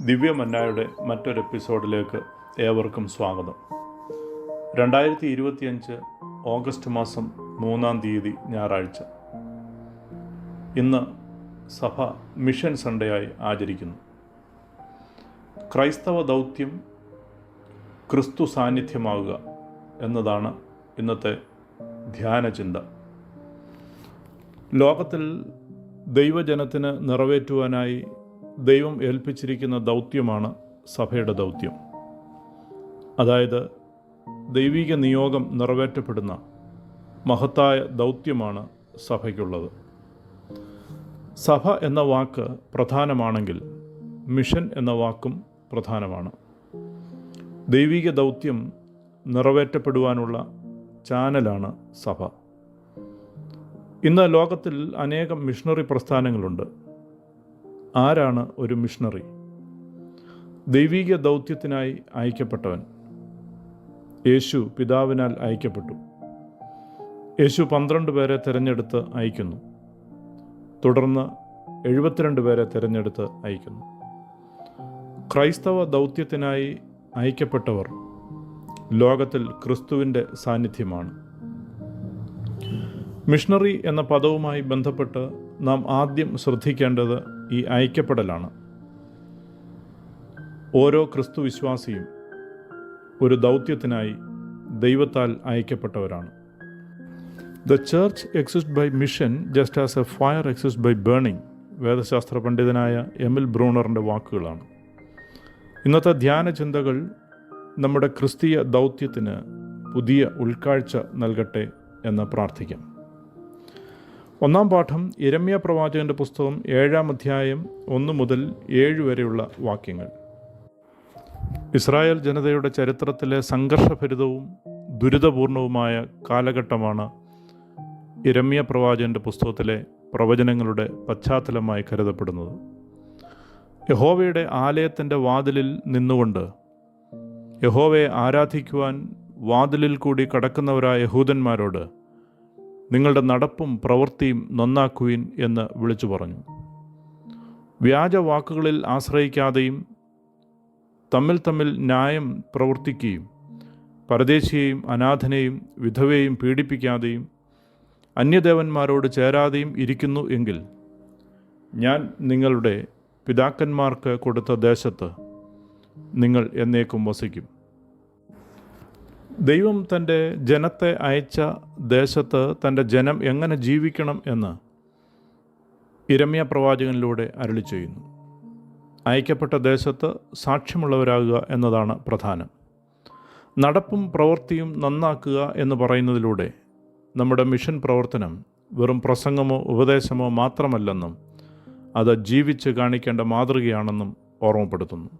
ദിവ്യമന്നായുടെ മറ്റൊരു എപ്പിസോഡിലേക്ക് ഏവർക്കും സ്വാഗതം. രണ്ടായിരത്തി ഇരുപത്തിയഞ്ച് ഓഗസ്റ്റ് മാസം മൂന്നാം തീയതി ഞായറാഴ്ച. ഇന്ന് സഭ മിഷൻ സൺഡേ ആയി ആചരിക്കുന്നു. ക്രൈസ്തവ ദൗത്യം ക്രിസ്തു സാന്നിധ്യമാവുക എന്നതാണ് ഇന്നത്തെ ധ്യാന ചിന്ത. ലോകത്തിൽ ദൈവജനത്തിന് നിറവേറ്റുവാനായി ദൈവം ഏൽപ്പിച്ചിരിക്കുന്ന ദൗത്യമാണ് സഭയുടെ ദൗത്യം. അതായത് ദൈവിക നിയോഗം നിറവേറ്റപ്പെടുന്ന മഹത്തായ ദൗത്യമാണ് സഭയ്ക്കുള്ളത്. സഭ എന്ന വാക്ക് പ്രധാനമാണെങ്കിൽ മിഷൻ എന്ന വാക്കും പ്രധാനമാണ്. ദൈവിക ദൗത്യം നിറവേറ്റപ്പെടുവാനുള്ള ചാനലാണ് സഭ. ഇന്ന് ലോകത്തിൽ അനേകം മിഷണറി പ്രസ്ഥാനങ്ങളുണ്ട്. ആരാണ് ഒരു മിഷണറി? ദൈവീക ദൗത്യത്തിനായി അയക്കപ്പെട്ടവൻ. യേശു പിതാവിനാൽ അയക്കപ്പെട്ടു. യേശു പന്ത്രണ്ട് പേരെ തിരഞ്ഞെടുത്ത് അയക്കുന്നു. തുടർന്ന് എഴുപത്തിരണ്ട് പേരെ തിരഞ്ഞെടുത്ത് അയക്കുന്നു. ക്രൈസ്തവ ദൗത്യത്തിനായി അയക്കപ്പെട്ടവർ ലോകത്തിൽ ക്രിസ്തുവിന്റെ സാന്നിധ്യമാണ്. മിഷണറി എന്ന പദവുമായി ബന്ധപ്പെട്ട് നാം ആദ്യം ശ്രദ്ധിക്കേണ്ടത് ഈ ഐക്യപ്പെടലാണ്. ഓരോ ക്രിസ്തു വിശ്വാസിയും ഒരു ദൗത്യത്തിനായി ദൈവത്താൽ അയക്കപ്പെട്ടവരാണ്. The church exist by mission just as a fire exist by burning വേദശാസ്ത്ര പണ്ഡിതനായ എമിൽ ബ്രൂണറിന്റെ വാക്കുകളാണ്. ഇന്നത്തെ ധ്യാന ചിന്തകൾ നമ്മുടെ ക്രിസ്തീയ ദൗത്യത്തിന് പുതിയ ഉൾക്കാഴ്ച നൽകട്ടെ എന്ന് പ്രാർത്ഥിക്കാം. ഒന്നാം പാഠം ഇരമ്യ പ്രവാചകന്റെ പുസ്തകം ഏഴാം അധ്യായം ഒന്ന് മുതൽ ഏഴ് വരെയുള്ള വാക്യങ്ങൾ. ഇസ്രായേൽ ജനതയുടെ ചരിത്രത്തിലെ സംഘർഷഭരിതവും ദുരിതപൂർണവുമായ കാലഘട്ടമാണ് ഇരമ്യ പ്രവാചകന്റെ പുസ്തകത്തിലെ പ്രവചനങ്ങളുടെ പശ്ചാത്തലമായി കരുതപ്പെടുന്നത്. യഹോവയുടെ ആലയത്തിന്റെ വാതിലിൽ നിന്നുകൊണ്ട് യഹോവയെ ആരാധിക്കുവാൻ വാതിലിൽ കൂടി കടക്കുന്നവരായ യഹൂദന്മാരോട് നിങ്ങളുടെ നടപ്പും പ്രവൃത്തിയും നന്നാക്കുവിൻ എന്ന് വിളിച്ചു പറഞ്ഞു. വ്യാജ വാക്കുകളിൽ ആശ്രയിക്കാതെയും തമ്മിൽ തമ്മിൽ ന്യായം പ്രവർത്തിക്കുകയും പരദേശിയെയും അനാഥനെയും വിധവയെയും പീഡിപ്പിക്കാതെയും അന്യദേവന്മാരോട് ചേരാതെയും ഇരിക്കുന്നു എങ്കിൽ ഞാൻ നിങ്ങളുടെ പിതാക്കന്മാർക്ക് കൊടുത്ത ദേശത്ത് നിങ്ങൾ എന്നേക്കും വസിക്കും. ദൈവം തന്റെ ജനത്തെ അയച്ച ദേശത്ത് തന്റെ ജനം എങ്ങനെ ജീവിക്കണം എന്ന് ഇരമ്യ പ്രവാചകനിലൂടെ അരളി ചെയ്യുന്നു. അയക്കപ്പെട്ട ദേശത്ത് സാക്ഷ്യമുള്ളവരാകുക എന്നതാണ് പ്രധാനം. നടപ്പും പ്രവൃത്തിയും നന്നാക്കുക എന്ന് പറയുന്നതിലൂടെ നമ്മുടെ മിഷൻ പ്രവർത്തനം വെറും പ്രസംഗമോ ഉപദേശമോ മാത്രമല്ലെന്നും അത് ജീവിച്ച് കാണിക്കേണ്ട മാതൃകയാണെന്നും ഓർമ്മപ്പെടുത്തുന്നു.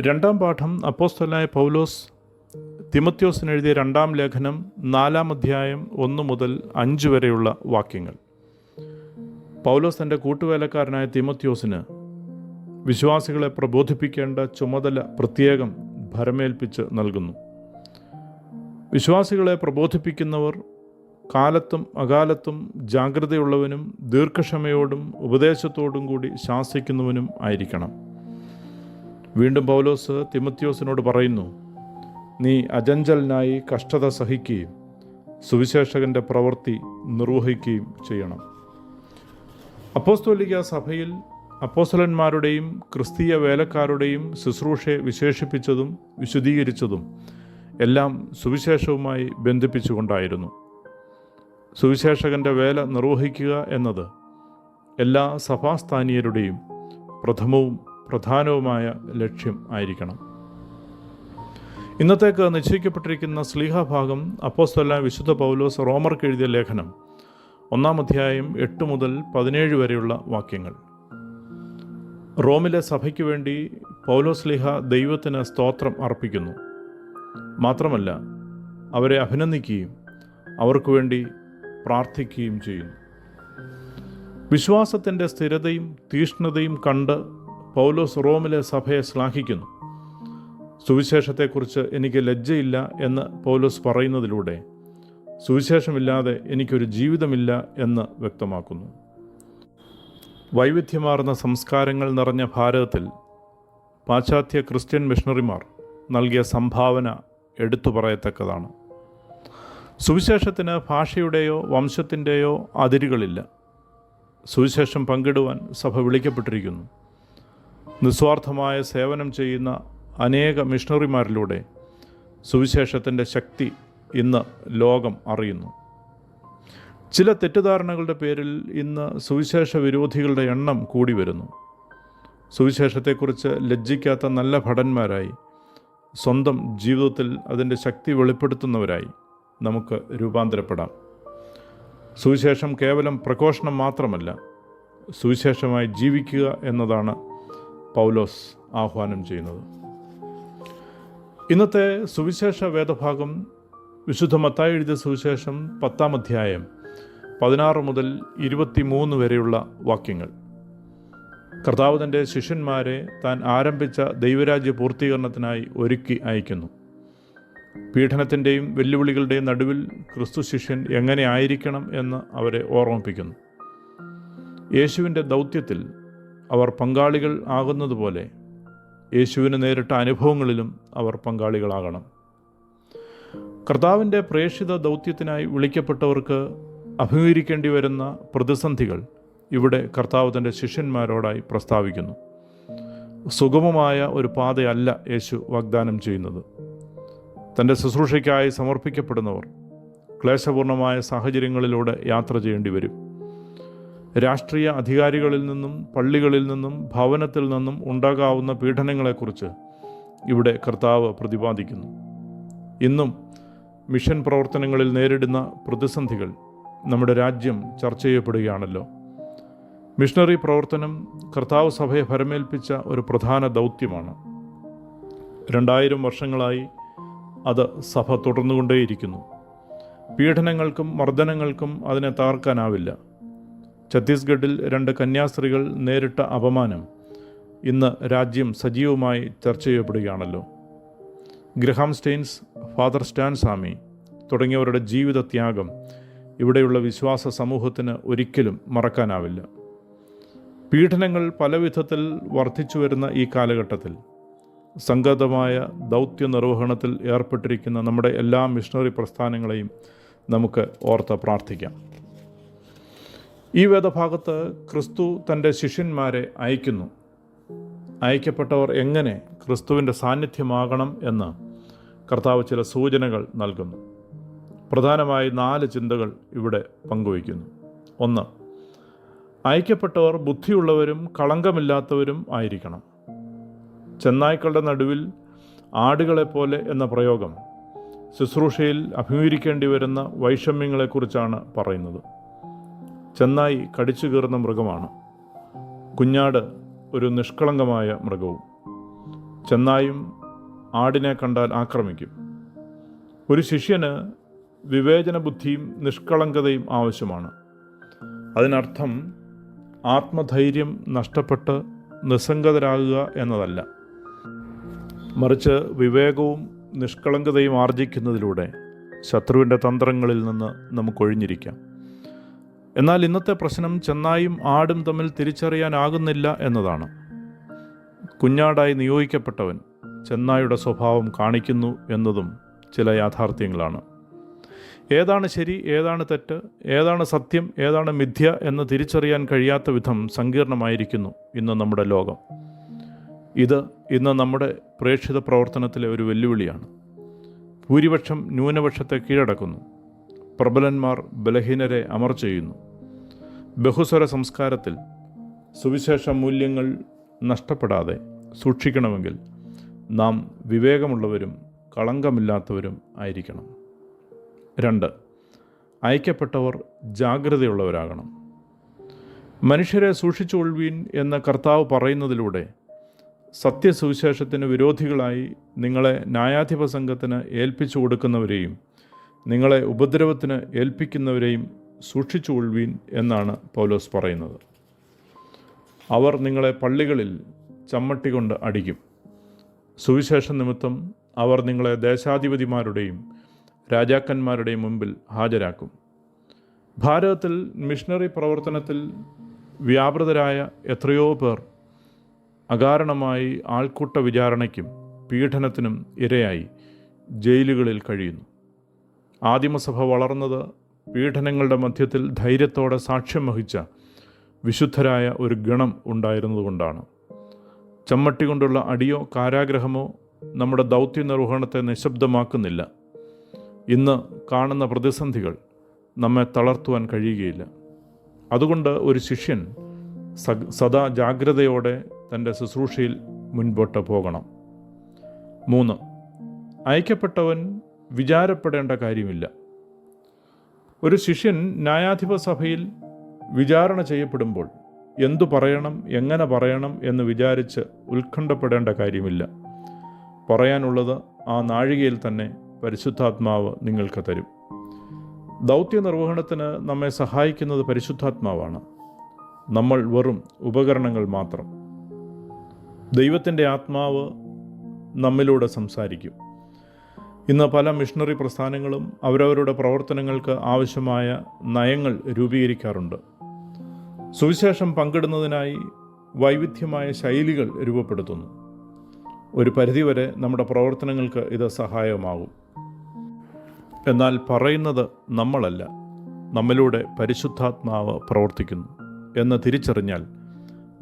രണ്ടാം പാഠം അപ്പോസ്തലായ പൗലോസ് തിമത്യോസിന് എഴുതിയ രണ്ടാം ലേഖനം നാലാം അധ്യായം ഒന്ന് മുതൽ അഞ്ച് വരെയുള്ള വാക്യങ്ങൾ. പൗലോസ് തന്റെ കൂട്ടുവേലക്കാരനായ തിമത്യോസിന് വിശ്വാസികളെ പ്രബോധിപ്പിക്കേണ്ട ചുമതല പ്രത്യേകം ഭരമേൽപ്പിച്ച് നൽകുന്നു. വിശ്വാസികളെ പ്രബോധിപ്പിക്കുന്നവർ കാലത്തും അകാലത്തും ജാഗ്രതയുള്ളവനും ദീർഘക്ഷമയോടും ഉപദേശത്തോടും കൂടി ശാസിക്കുന്നവനും ആയിരിക്കണം. വീണ്ടും പൗലോസ് തിമത്യോസിനോട് പറയുന്നു നീ അജഞ്ചലിനായി കഷ്ടത സഹിക്കുകയും സുവിശേഷകന്റെ പ്രവൃത്തി നിർവഹിക്കുകയും ചെയ്യണം. അപ്പോസ്തോലിക സഭയിൽ അപ്പോസ്തലന്മാരുടെയും ക്രിസ്തീയ വേലക്കാരുടെയും ശുശ്രൂഷയെ വിശേഷിപ്പിച്ചതും വിശദീകരിച്ചതും എല്ലാം സുവിശേഷവുമായി ബന്ധിപ്പിച്ചുകൊണ്ടായിരുന്നു. സുവിശേഷകന്റെ വേല നിർവഹിക്കുക എന്നത് എല്ലാ സഭാസ്ഥാനീയരുടെയും പ്രഥമവും പ്രധാനവുമായ ലക്ഷ്യം ആയിരിക്കണം. ഇന്നത്തേക്ക് നിശ്ചയിക്കപ്പെട്ടിരിക്കുന്ന സ്ലീഹാഭാഗം അപ്പോസ്തല വിശുദ്ധ പൗലോസ് റോമർക്ക് എഴുതിയ ലേഖനം ഒന്നാം അധ്യായം എട്ട് മുതൽ പതിനേഴ് വരെയുള്ള വാക്യങ്ങൾ. റോമിലെ സഭയ്ക്ക് വേണ്ടി പൗലോസ്ലിഹ ദൈവത്തിന് സ്തോത്രം അർപ്പിക്കുന്നു. മാത്രമല്ല അവരെ അഭിനന്ദിക്കുകയും അവർക്ക് വേണ്ടി പ്രാർത്ഥിക്കുകയും ചെയ്യുന്നു. വിശ്വാസത്തിന്റെ സ്ഥിരതയും തീഷ്ണതയും കണ്ട് പൗലോസ് റോമിലെ സഭയെ ശ്ലാഘിക്കുന്നു. സുവിശേഷത്തെക്കുറിച്ച് എനിക്ക് ലജ്ജയില്ല എന്ന് പൗലോസ് പറയുന്നതിലൂടെ സുവിശേഷമില്ലാതെ എനിക്കൊരു ജീവിതമില്ല എന്ന് വ്യക്തമാക്കുന്നു. വൈവിധ്യമാർന്ന സംസ്കാരങ്ങൾ നിറഞ്ഞ ഭാരതത്തിൽ പാശ്ചാത്യ ക്രിസ്ത്യൻ മിഷണറിമാർ നൽകിയ സംഭാവന എടുത്തു പറയത്തക്കതാണ്. സുവിശേഷത്തിന് ഭാഷയുടെയോ വംശത്തിന്റെയോ അതിരുകളില്ല. സുവിശേഷം പങ്കിടുവാൻ സഭ വിളിക്കപ്പെട്ടിരിക്കുന്നു. നിസ്വാർത്ഥമായ സേവനം ചെയ്യുന്ന അനേക മിഷണറിമാരിലൂടെ സുവിശേഷത്തിന്റെ ശക്തി ഇന്ന് ലോകം അറിയുന്നു. ചില തെറ്റിദ്ധാരണകളുടെ പേരിൽ ഇന്ന് സുവിശേഷ വിരോധികളുടെ എണ്ണം കൂടി വരുന്നു. സുവിശേഷത്തെക്കുറിച്ച് ലജ്ജിക്കാത്ത നല്ല ഭടന്മാരായി സ്വന്തം ജീവിതത്തിൽ അതിന്റെ ശക്തി വെളിപ്പെടുത്തുന്നവരായി നമുക്ക് രൂപാന്തരപ്പെടാം. സുവിശേഷം കേവലം പ്രഘോഷണം മാത്രമല്ല സുവിശേഷമായി ജീവിക്കുക എന്നതാണ് പൗലോസ് ആഹ്വാനം ചെയ്യുന്നത്. ഇന്നത്തെ സുവിശേഷ വേദഭാഗം വിശുദ്ധ മത്തായി എഴുതിയ സുവിശേഷം പത്താം അധ്യായം പതിനാറ് മുതൽ ഇരുപത്തിമൂന്ന് വരെയുള്ള വാക്യങ്ങൾ. കർത്താവ് തന്റെ ശിഷ്യന്മാരെ താൻ ആരംഭിച്ച ദൈവരാജ്യ പൂർത്തീകരണത്തിനായി ഒരുക്കി അയക്കുന്നു. പീഡനത്തിന്റെയും വെല്ലുവിളികളുടെയും നടുവിൽ ക്രിസ്തു ശിഷ്യൻ എങ്ങനെ ആയിരിക്കണം എന്ന് അവരെ ഓർമ്മിപ്പിക്കുന്നു. യേശുവിന്റെ ദൗത്യത്തിൽ അവർ പങ്കാളികൾ ആകുന്നതുപോലെ യേശുവിന് നേരിട്ട അനുഭവങ്ങളിലും അവർ പങ്കാളികളാകണം. കർത്താവിന്റെ പ്രേക്ഷിത ദൗത്യത്തിനായി വിളിക്കപ്പെട്ടവർക്ക് അഭിമുഖീകരിക്കേണ്ടി വരുന്ന പ്രതിസന്ധികൾ ഇവിടെ കർത്താവ് തന്റെ ശിഷ്യന്മാരോടായി പ്രസ്താവിക്കുന്നു. സുഗമമായ ഒരു പാതയല്ല യേശു വാഗ്ദാനം ചെയ്യുന്നത്. തന്റെ ശുശ്രൂഷയ്ക്കായി സമർപ്പിക്കപ്പെടുന്നവർ ക്ലേശപൂർണമായ സാഹചര്യങ്ങളിലൂടെ യാത്ര ചെയ്യേണ്ടി വരും. രാഷ്ട്രീയ അധികാരികളിൽ നിന്നും പള്ളികളിൽ നിന്നും ഭവനത്തിൽ നിന്നും ഉണ്ടാകാവുന്ന പീഡനങ്ങളെക്കുറിച്ച് ഇവിടെ കർത്താവ് പ്രതിപാദിക്കുന്നു. ഇന്നും മിഷൻ പ്രവർത്തനങ്ങളിൽ നേരിടുന്ന പ്രതിസന്ധികൾ നമ്മുടെ രാജ്യം ചർച്ച ചെയ്യപ്പെടുകയാണല്ലോ. മിഷണറി പ്രവർത്തനം കർത്താവ് സഭയെ ഭരമേൽപ്പിച്ച ഒരു പ്രധാന ദൗത്യമാണ്. രണ്ടായിരം വർഷങ്ങളായി അത് സഭ തുടർന്നുകൊണ്ടേയിരിക്കുന്നു. പീഡനങ്ങൾക്കും മർദ്ദനങ്ങൾക്കും അതിനെ തകർക്കാനാവില്ല. ഛത്തീസ്ഗഡിൽ രണ്ട് കന്യാസ്ത്രീകൾ നേരിട്ട അപമാനം. ഇന്ന് രാജ്യം സജീവമായി ചർച്ച ചെയ്യപ്പെടുകയാണല്ലോ. Graham Staines father Stan Swamy തുടങ്ങിയവരുടെ ജീവിത ത്യാഗം ഇവിടെയുള്ള വിശ്വാസ സമൂഹത്തിന് ഒരിക്കലും മറക്കാനാവില്ല. പീഡനങ്ങൾ പലവിധത്തിൽ വർദ്ധിച്ചു വരുന്ന ഈ കാലഘട്ടത്തിൽ സംഗതമായ ദൗത്യ നിർവഹണത്തിൽ ഏർപ്പെട്ടിരിക്കുന്ന നമ്മുടെ എല്ലാ മിഷണറി പ്രസ്ഥാനങ്ങളെയും നമുക്ക് ഓർത്ത് പ്രാർത്ഥിക്കാം. ഈ വേദഭാഗത്ത് ക്രിസ്തു തന്റെ ശിഷ്യന്മാരെ അയക്കുന്നു. അയക്കപ്പെട്ടവർ എങ്ങനെ ക്രിസ്തുവിന്റെ സാന്നിധ്യമാകണം എന്ന് കർത്താവ് ചില സൂചനകൾ നൽകുന്നു. പ്രധാനമായി നാല് ചിന്തകൾ ഇവിടെ പങ്കുവയ്ക്കുന്നു. ഒന്ന് അയക്കപ്പെട്ടവർ ബുദ്ധിയുള്ളവരും കളങ്കമില്ലാത്തവരും ആയിരിക്കണം. ചെന്നായ്ക്കളുടെ നടുവിൽ ആടുകളെപ്പോലെ എന്ന പ്രയോഗം ശുശ്രൂഷയിൽ അഭിമുഖീകരിക്കേണ്ടി വരുന്ന വൈഷമ്യങ്ങളെക്കുറിച്ചാണ് പറയുന്നത്. ചെന്നായി കടിച്ചു കീറുന്ന മൃഗമാണ്. കുഞ്ഞാട് ഒരു നിഷ്കളങ്കമായ മൃഗവും. ചെന്നായും ആടിനെ കണ്ടാൽ ആക്രമിക്കും. ഒരു ശിഷ്യന് വിവേചന ബുദ്ധിയും നിഷ്കളങ്കതയും ആവശ്യമാണ്. അതിനർത്ഥം ആത്മധൈര്യം നഷ്ടപ്പെട്ട് നിസ്സംഗതരാകുക എന്നതല്ല. മറിച്ച് വിവേകവും നിഷ്കളങ്കതയും ആർജിക്കുന്നതിലൂടെ ശത്രുവിന്റെ തന്ത്രങ്ങളിൽ നിന്ന് നമുക്കൊഴിഞ്ഞിരിക്കാം. എന്നാൽ ഇന്നത്തെ പ്രശ്നം ചെന്നായും ആടും തമ്മിൽ തിരിച്ചറിയാനാകുന്നില്ല എന്നതാണ്. കുഞ്ഞാടായി നിയോഗിക്കപ്പെട്ടവൻ ചെന്നായുടെ സ്വഭാവം കാണിക്കുന്നു എന്നതും ചില യാഥാർത്ഥ്യങ്ങളാണ്. ഏതാണ് ശരി ഏതാണ് തെറ്റ് ഏതാണ് സത്യം ഏതാണ് മിഥ്യ എന്ന് തിരിച്ചറിയാൻ കഴിയാത്ത വിധം സങ്കീർണമായിരിക്കുന്നു ഇന്ന് നമ്മുടെ ലോകം. ഇത് ഇന്ന് നമ്മുടെ പ്രേക്ഷിത പ്രവർത്തനത്തിലെ ഒരു വെല്ലുവിളിയാണ്. ഭൂരിപക്ഷം ന്യൂനപക്ഷത്തെ കീഴടക്കുന്നു. പ്രബലന്മാർ ബലഹീനരെ അമർ ചെയ്യുന്നു. ബഹുസ്വര സംസ്കാരത്തിൽ സുവിശേഷ മൂല്യങ്ങൾ നഷ്ടപ്പെടാതെ സൂക്ഷിക്കണമെങ്കിൽ നാം വിവേകമുള്ളവരും കളങ്കമില്ലാത്തവരും ആയിരിക്കണം. രണ്ട് അയക്കപ്പെട്ടവർ ജാഗ്രതയുള്ളവരാകണം. മനുഷ്യരെ സൂക്ഷിച്ചുകൊള്ളുവീൻ എന്ന കർത്താവ് പറയുന്നതിലൂടെ സത്യസുവിശേഷത്തിന് വിരോധികളായി നിങ്ങളെ ന്യായാധിപ സംഘത്തിന് ഏൽപ്പിച്ചു കൊടുക്കുന്നവരെയും നിങ്ങളെ ഉപദ്രവത്തിന് ഏൽപ്പിക്കുന്നവരെയും സൂക്ഷിച്ചുകൊള്ളുവീൻ എന്നാണ് പൗലോസ് പറയുന്നത്. അവർ നിങ്ങളെ പള്ളികളിൽ ചമ്മട്ടി കൊണ്ട് അടിക്കും. സുവിശേഷ നിമിത്തം അവർ നിങ്ങളെ ദേശാധിപതിമാരുടെയും രാജാക്കന്മാരുടെയും മുമ്പിൽ ഹാജരാക്കും. ഭാരതത്തിൽ മിഷണറി പ്രവർത്തനത്തിൽ വ്യാപൃതരായ എത്രയോ പേർ അകാരണമായി ആൾക്കൂട്ട വിചാരണയ്ക്കും പീഡനത്തിനും ഇരയായി ജയിലുകളിൽ കഴിയുന്നു. ആദിമസഭ വളർന്നത് പീഡനങ്ങളുടെ മധ്യത്തിൽ ധൈര്യത്തോടെ സാക്ഷ്യം വഹിച്ച വിശുദ്ധരായ ഒരു ഗണം ഉണ്ടായിരുന്നതുകൊണ്ടാണ്. ചമ്മട്ടി കൊണ്ടുള്ള അടിയോ കാരാഗ്രഹമോ നമ്മുടെ ദൗത്യ നിർവഹണത്തെ നിശബ്ദമാക്കുന്നില്ല. ഇന്ന് കാണുന്ന പ്രതിസന്ധികൾ നമ്മെ തളർത്തുവാൻ കഴിയുകയില്ല. അതുകൊണ്ട് ഒരു ശിഷ്യൻ സദാ ജാഗ്രതയോടെ തന്റെ ശുശ്രൂഷയിൽ മുൻപോട്ട് പോകണം. മൂന്ന്. അയക്കപ്പെട്ടവൻ വിചാരപ്പെടേണ്ട കാര്യമില്ല. ഒരു ശിഷ്യൻ ന്യായാധിപ സഭയിൽ വിചാരണ ചെയ്യപ്പെടുമ്പോൾ എന്തു പറയണം എങ്ങനെ പറയണം എന്ന് വിചാരിച്ച് ഉത്കണ്ഠപ്പെടേണ്ട കാര്യമില്ല. പറയാനുള്ളത് ആ നാഴികയിൽ തന്നെ പരിശുദ്ധാത്മാവ് നിങ്ങൾക്ക് തരും. ദൗത്യ നിർവഹണത്തിന് നമ്മെ സഹായിക്കുന്നത് പരിശുദ്ധാത്മാവാണ്. നമ്മൾ വെറും ഉപകരണങ്ങൾ മാത്രം. ദൈവത്തിന്റെ ആത്മാവ് നമ്മിലൂടെ സംസാരിക്കും. ഇന്ന് പല മിഷണറി പ്രസ്ഥാനങ്ങളും അവരവരുടെ പ്രവർത്തനങ്ങൾക്ക് ആവശ്യമായ നയങ്ങൾ രൂപീകരിക്കാറുണ്ട്. സുവിശേഷം പങ്കിടുന്നതിനായി വൈവിധ്യമായ ശൈലികൾ രൂപപ്പെടുത്തുന്നു. ഒരു പരിധിവരെ നമ്മുടെ പ്രവർത്തനങ്ങൾക്ക് ഇത് സഹായമാകും എന്നാൽ പറയുന്നത് നമ്മളല്ല. നമ്മിലൂടെ പരിശുദ്ധാത്മാവ് പ്രവർത്തിക്കുന്നു എന്ന് തിരിച്ചറിഞ്ഞാൽ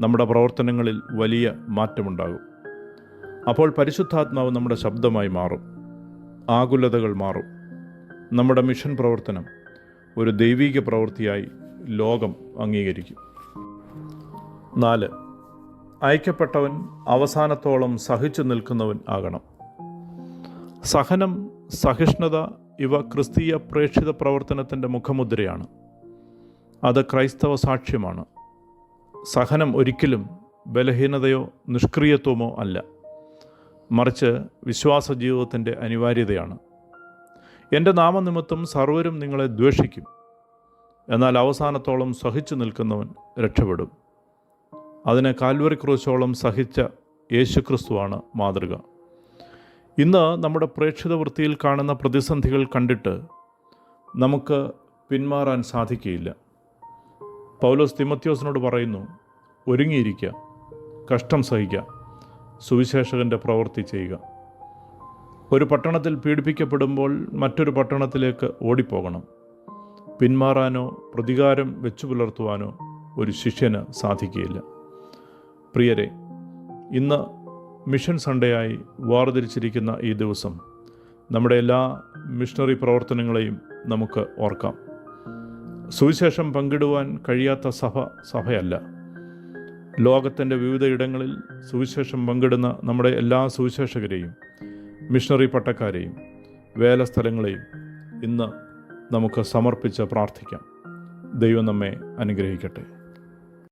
നമ്മുടെ പ്രവർത്തനങ്ങളിൽ വലിയ മാറ്റമുണ്ടാകും. അപ്പോൾ പരിശുദ്ധാത്മാവ് നമ്മുടെ ശബ്ദമായി മാറും. ആകുലതകൾ മാറും. നമ്മുടെ മിഷൻ പ്രവർത്തനം ഒരു ദൈവീക പ്രവൃത്തിയായി ലോകം അംഗീകരിക്കും. നാല് അയക്കപ്പെട്ടവൻ അവസാനത്തോളം സഹിച്ചു നിൽക്കുന്നവൻ ആകണം. സഹനം സഹിഷ്ണുത ഇവ ക്രിസ്തീയ പ്രേക്ഷിത പ്രവർത്തനത്തിന്റെ മുഖമുദ്രയാണ്. അത് ക്രൈസ്തവ സാക്ഷ്യമാണ്. സഹനം ഒരിക്കലും ബലഹീനതയോ നിഷ്ക്രിയത്വമോ അല്ല. മറിച്ച് വിശ്വാസ ജീവിതത്തിന്റെ അനിവാര്യതയാണ്. എന്റെ നാമനിമിത്തം സർവരും നിങ്ങളെ ദ്വേഷിക്കും. എന്നാൽ അവസാനത്തോളം സഹിച്ചു നിൽക്കുന്നവൻ രക്ഷപ്പെടും. അതിന് കാൽവറി ക്രൂശോളം സഹിച്ച യേശുക്രിസ്തുവാണ് മാതൃക. ഇന്ന് നമ്മുടെ പ്രേക്ഷിത വൃത്തിയിൽ കാണുന്ന പ്രതിസന്ധികൾ കണ്ടിട്ട് നമുക്ക് പിന്മാറാൻ സാധിക്കുകയില്ല. പൗലോസ് തിമത്യോസിനോട് പറയുന്നു ഒരുങ്ങിയിരിക്കുക കഷ്ടം സഹിക്കുക സുവിശേഷകന്റെ പ്രവൃത്തി ചെയ്യുക. ഒരു പട്ടണത്തിൽ പീഡിപ്പിക്കപ്പെടുമ്പോൾ മറ്റൊരു പട്ടണത്തിലേക്ക് ഓടിപ്പോകണം. പിന്മാറാനോ പ്രതികാരം വെച്ചു പുലർത്തുവാനോ ഒരു ശിഷ്യന് സാധിക്കുകയില്ല. പ്രിയരെ ഇന്ന് മിഷൻ സൺഡേയായി വേർതിരിച്ചിരിക്കുന്ന ഈ ദിവസം നമ്മുടെ എല്ലാ മിഷണറി പ്രവർത്തനങ്ങളെയും നമുക്ക് ഓർക്കാം. സുവിശേഷം പങ്കിടുവാൻ കഴിയാത്ത സഭ സഭയല്ല. ലോകത്തിന്റെ വിവിധ ഇടങ്ങളിൽ സുവിശേഷം പങ്കിടുന്ന നമ്മുടെ എല്ലാ സുവിശേഷകരെയും മിഷണറി പട്ടക്കാരെയും വേലസ്ഥലങ്ങളെയും ഇന്ന് നമുക്ക് സമർപ്പിച്ച് പ്രാർത്ഥിക്കാം. ദൈവം നമ്മെ അനുഗ്രഹിക്കട്ടെ.